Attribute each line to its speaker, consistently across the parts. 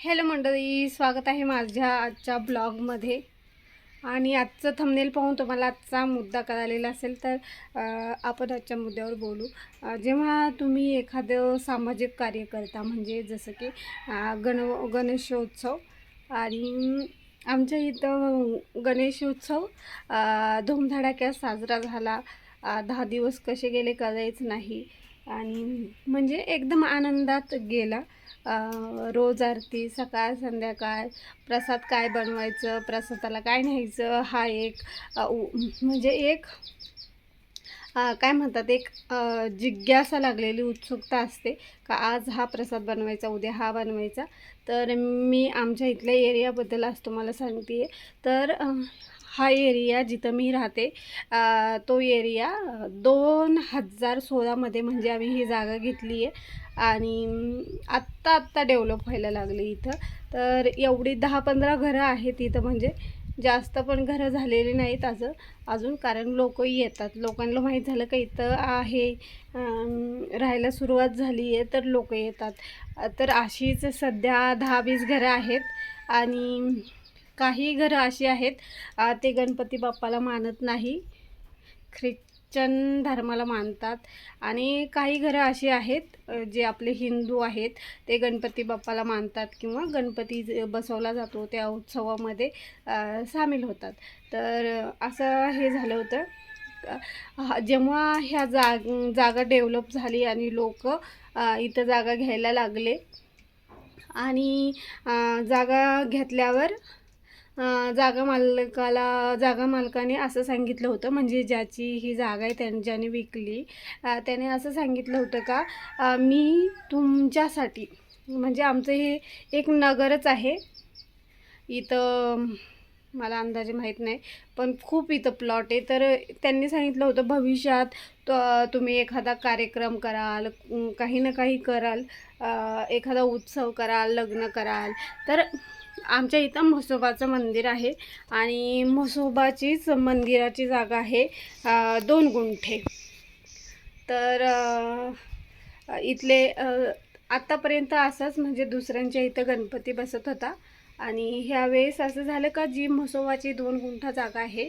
Speaker 1: Hello मंडळी स्वागत आहे माझ्या आजच्या ब्लॉगमध्ये. आणि आजचं थंबनेल पाहून तुम्हाला आजचा मुद्दा कळालेला असेल तर आपण आजच्या मुद्द्यावर बोलू. जेव्हा तुम्ही एखादं सामाजिक कार्य करता म्हणजे जसं की गण गणेशोत्सव आणि आमच्या इथं गणेशोत्सव अ, धूमधडाक्यात साजरा झाला. दहा दिवस कसे गेले करायचं नाही. आणि म्हणजे एकदम आनंदात गेला. रोज आरती सकाळ संध्याकाळ प्रसाद काय बनवायचं प्रसादाला काय न्यायचं हा एक उ- म्हणजे एक काय म्हणतात एक जिज्ञासा लागलेली उत्सुकता असते का आज हा प्रसाद बनवायचा उद्या हा बनवायचा. तर मी आमच्या इथल्या एरियाबद्दल आज तुम्हाला सांगते तर हा एरिया जिथं मी राहते तो एरिया दोन हजार सोळामध्ये म्हणजे आम्ही ही जागा घेतली आहे. आणि आत्ता आत्ता डेव्हलप व्हायला लागली इथं. तर एवढी दहा पंधरा घरं आहेत इथं म्हणजे जास्त पण घरं झालेली नाहीत असं अजून कारण लोक येतात. लोकांना माहीत झालं का इथं आहे राहायला सुरुवात झाली आहे तर लोक येतात. तर अशीच सध्या दहा वीस घरं आहेत. आणि काही घरं अशी आहेत ते गणपती बाप्पाला मानत नाही. ख्रिश्चन धर्माला मानतात. आणि काही घरं अशी आहेत जे आपले हिंदू आहेत ते गणपती बाप्पाला मानतात किंवा गणपती ज- बसवला जातो त्या उत्सवामध्ये सामील होतात. तर असं हे झालं होतं. जेव्हा ह्या जाग जागा डेव्हलप झाली आणि लोक इथं जागा घ्यायला लागले आणि जागा घेतल्यावर जागा मालकाला जागा मालकाने असं सांगितलं होतं. म्हणजे ज्याची ही जागा आहे त्या ज्याने विकली त्याने असं सांगितलं होतं का मी तुमच्यासाठी म्हणजे आमचं हे एक नगरच आहे. इथं मला अंदाजे माहीत नाही. पण खूप इथं प्लॉट आहे. तर त्यांनी सांगितलं होतं भविष्यात तो तुम्ही एखादा कार्यक्रम कराल काही ना काही कराल एखादा उत्सव कराल लग्न कराल. तर आमच्या इथं म्हसोबाचं मंदिर आहे आणि म्हसोबाचीच मंदिराची जागा आहे दोन गुंठे. तर इथले आत्तापर्यंत असंच म्हणजे दुसऱ्यांच्या इथं गणपती बसत होता. आणि ह्यावेळेस असं झालं का जी म्हसोबाची दोन गुंठा जागा आहे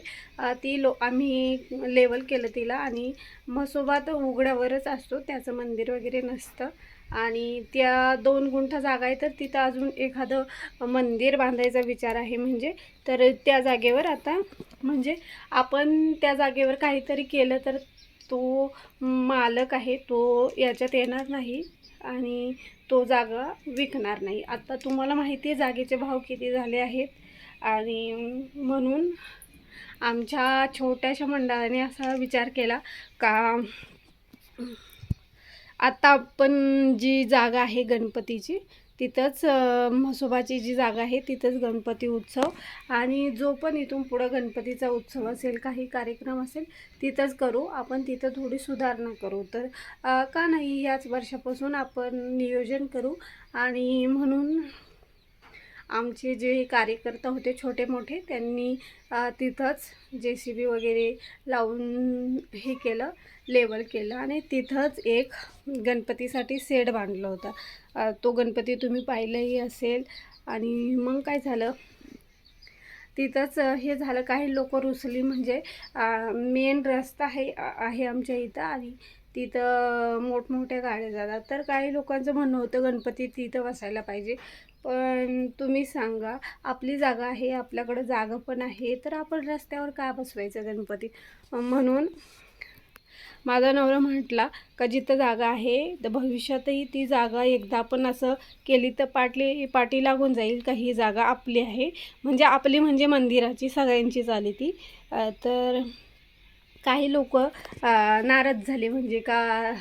Speaker 1: ती लो आम्ही लेवल केलं तिला आणि म्हसोबा तर उघड्यावरच असतो त्याचं मंदिर वगैरे नसतं. आणि त्या दोन गुंठा जागा आहे तर तिथं अजून एखादं मंदिर बांधायचा विचार आहे म्हणजे तर त्या जागेवर आता म्हणजे आपण त्या जागेवर काहीतरी केलं तर तो मालक आहे तो याच्यात येणार नाही आणि तो जागा विकणार नाही. आता तुम्हाला माहिती आहे जागेचे भाव किती झाले आहेत आणि म्हणून आमच्या छोट्याशा मंडळाने असा विचार केला का आता आपण जी जागा आहे गणपतीची तिथंच म्हसोबाची जी जागा आहे तिथंच गणपती उत्सव. आणि जो पण इथून पुढं गणपतीचा उत्सव असेल काही कार्यक्रम असेल तिथंच करू. आपण तिथं थोडी सुधारणा करू. तर का नाही याच वर्षापासून आपण नियोजन करू. आणि म्हणून आमचे जे कार्यकर्ता होते छोटे मोठे त्यांनी तिथंच जे सी बी वगैरे लावून हे केलं लेवल केलं आणि तिथंच एक गणपतीसाठी सेड बांधलं होता. तो गणपती तुम्ही पाहिलंही असेल आणि मग काय झालं? तिथंच हे झालं. काही लोक रुसली म्हणजे मेन रस्ता आहे आहे आमच्या इथं आणि तिथं मोठमोठ्या गाड्या जातात. तर काही लोकांचं म्हणणं होतं गणपती तिथं बसायला पाहिजे. पण तुम्ही सांगा आपली जागा आहे आपल्याकडं जागा पण आहे तर आपण रस्त्यावर का बसवायचं गणपती? म्हणून माझा नवरा म्हटला का जिथं जागा आहे तर भविष्यातही ती जागा एकदा आपण असं केली तर पाटली पाटी लागून जाईल का ही जागा आपली आहे? म्हणजे आपली म्हणजे मंदिराची सगळ्यांचीच आली ती. तर काही लोक नाराज झाले म्हणजे का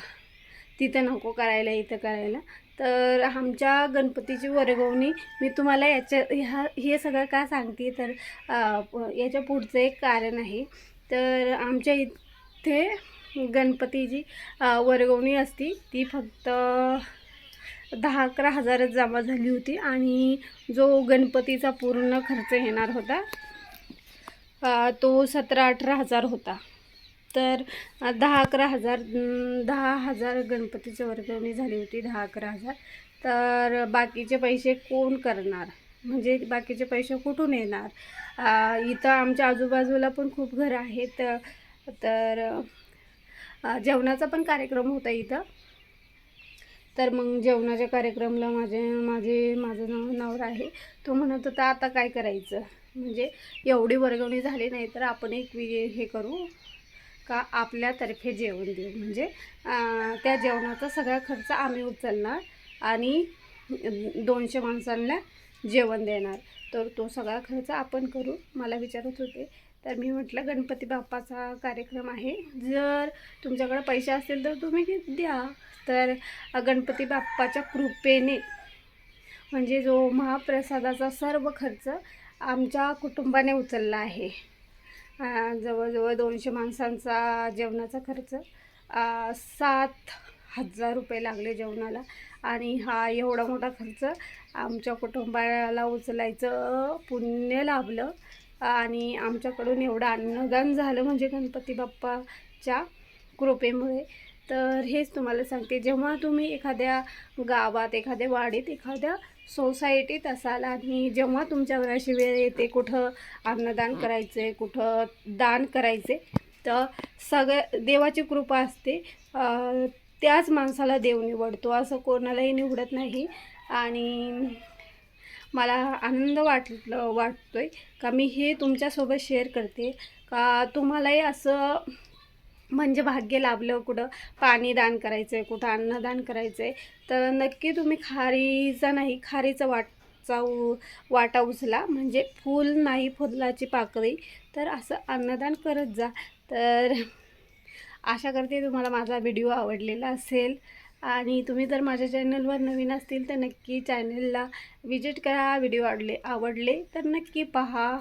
Speaker 1: तिथं नको करायला इथं करायला. तर आमच्या गणपतीची वर्गवणी मी तुम्हाला याच्या ह्या हे सगळं का सांगते? तर याच्या पुढचं एक कारण आहे. तर आमच्या इथे गणपतीची वर्गवणी असती. ती फक्त दहा अकरा हजारच जमा झाली होती आणि जो गणपतीचा पूर्ण खर्च येणार होता तो सतरा अठरा हजार होता. तर दहा अकरा हजार दहा हजार गणपतीची वर्गवणी झाली होती दहा अकरा हजार. तर बाकीचे पैसे कोण करणार? म्हणजे बाकीचे पैसे कुठून येणार? इथं आमच्या आजूबाजूला पण खूप घरं आहेत. तर जेवणाचा पण कार्यक्रम होता इथं. तर मग जेवणाच्या कार्यक्रमाला माझे माझे माझं नाव नवरा आहे. तो म्हणत होता आता काय करायचं? म्हणजे एवढी वर्गवणी झाली नाही तर आपण एक वि हे करू. का आपल्यातर्फे जेवण देऊ? म्हणजे त्या जेवणाचा सगळा खर्च आम्ही उचलणार आणि दोनशे माणसांना जेवण देणार. तर तो सगळा खर्च आपण करू. मला विचारत होते. तर मी म्हटलं गणपती बाप्पाचा कार्यक्रम आहे. जर तुमच्याकडे पैसे असतील तर तुम्ही द्या. तर गणपती बाप्पाच्या कृपेने म्हणजे जो महाप्रसादाचा सर्व खर्च आमच्या कुटुंबाने उचलला आहे. जवळजवळ दोनशे माणसांचा जेवणाचा खर्च. सात हजार रुपये लागले जेवणाला. आणि हा एवढा मोठा खर्च आमच्या कुटुंबाला उचलायचं पुण्य लाभलं. आणि आमच्याकडून एवढं अन्नदान झालं म्हणजे गणपती बाप्पाच्या कृपेमुळे. तर हेच तुम्हाला सांगते. जेव्हा तुम्ही एखाद्या गावात एखाद्या वाडीत एखाद्या सोसायटीत असाल आणि जेव्हा तुमच्यावर अशी वेळ येते कुठं अन्नदान करायचे कुठं दान करायचे तर सगळ्या देवाची कृपा असते. त्याच माणसाला देव निवडतो. असं कोणालाही निवडत नाही. आणि मला आनंद वाटलं आहे का मी हे तुमच्यासोबत शेअर करते. का तुम्हालाही असं म्हणजे भाग्य लाभलं कुठं? पाणी दान करायचं आहे कुठं अन्नदान करायचं आहे तर नक्की तुम्ही खारीचा नाही खारीचा वाटचा उ वाटा उचला. म्हणजे फूल नाही फुलाची पाकळी. तर असं अन्नदान करत जा. तर आशा करते तुम्हाला माझा व्हिडिओ आवडलेला असेल. आणि तुम्ही जर माझ्या चॅनलवर नवीन असतील तर नक्की चॅनलला विजिट करा. व्हिडिओ आवडले आवडले तर नक्की पहा.